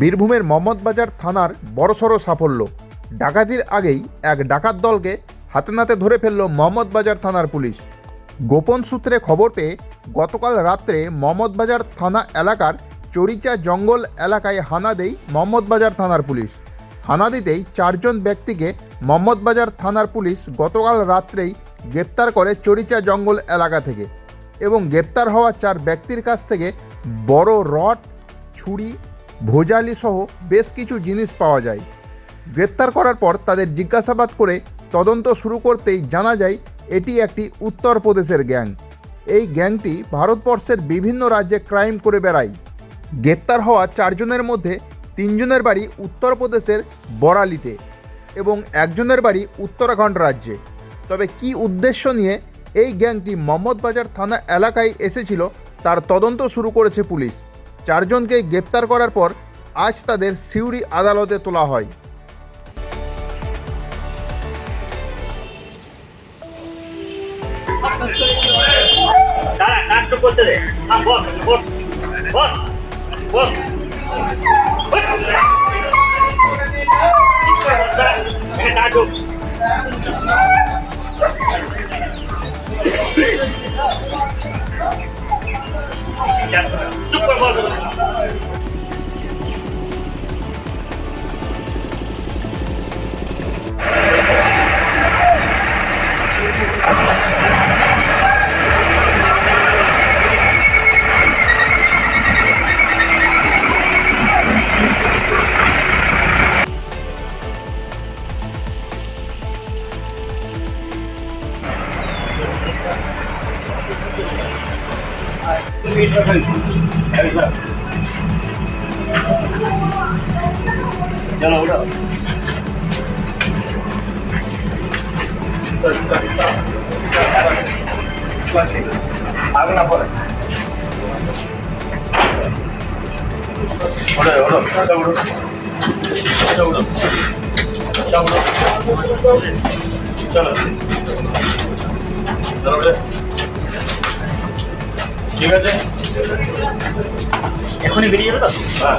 বীরভূমের মোহাম্মদবাজার থানার বড়সড় সাফল্য। ডাকাতির আগেই এক ডাকাত দলকে হাতে নাতে ধরে ফেলল মোহাম্মদবাজার থানার পুলিশ। গোপন সূত্রে খবর পেয়ে গতকাল রাত্রে মোহাম্মদবাজার থানা এলাকার চরিচা জঙ্গল এলাকায় হানা দেয় মোহাম্মদবাজার থানার পুলিশ। হানা দিতেই চারজন ব্যক্তিকে মোহাম্মদবাজার থানার পুলিশ গতকাল রাত্রেই গ্রেপ্তার করে চরিচা জঙ্গল এলাকা থেকে। এবং গ্রেপ্তার হওয়া চার ব্যক্তির কাছ থেকে বড় রড, ছুরি, ভোজালি সহ বেশ কিছু জিনিস পাওয়া যায়। গ্রেপ্তার করার পর তাদের জিজ্ঞাসাবাদ করে তদন্ত শুরু করতেই জানা যায়, এটি একটি উত্তরপ্রদেশের গ্যাং। এই গ্যাংটি ভারতবর্ষের বিভিন্ন রাজ্যে ক্রাইম করে বেড়ায়। গ্রেপ্তার হওয়া চারজনের মধ্যে তিনজনের বাড়ি উত্তরপ্রদেশের বরালিতে এবং একজনের বাড়ি উত্তরাখণ্ড রাজ্যে। তবে কি উদ্দেশ্য নিয়ে এই গ্যাংটি মোহাম্মদবাজার থানা এলাকায় এসেছিল, তার তদন্ত শুরু করেছে পুলিশ। চারজনকে গ্রেপ্তার করার পর আজ তাদের সিউড়ি আদালতে তোলা হয়। দাঁড়া কাজটা চুপ করে বস चलो उठो आगे ঠিক আছে? এখনই বেরিয়ে যাবে তো? হ্যাঁ।